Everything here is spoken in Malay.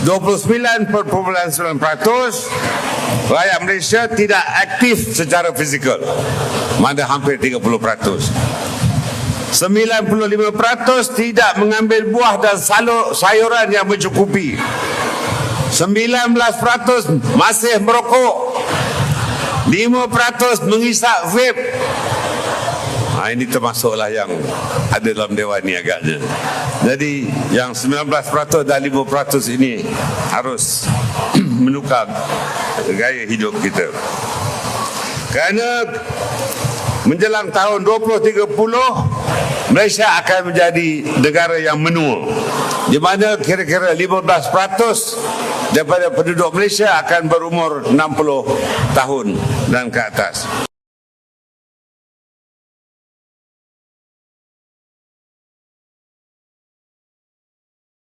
29.9% rakyat Malaysia tidak aktif secara fizikal. Mana hampir 30%. 95% tidak mengambil buah dan salur sayuran yang mencukupi. 19% masih merokok. 5% mengisap vape. Ha, ini termasuklah yang ada dalam dewan ni agaknya. Jadi yang 19% dan 5% ini harus menukar gaya hidup kita. Kerana menjelang tahun 2030 Malaysia akan menjadi negara yang menua di mana kira-kira 15% daripada penduduk Malaysia akan berumur 60 tahun dan ke atas.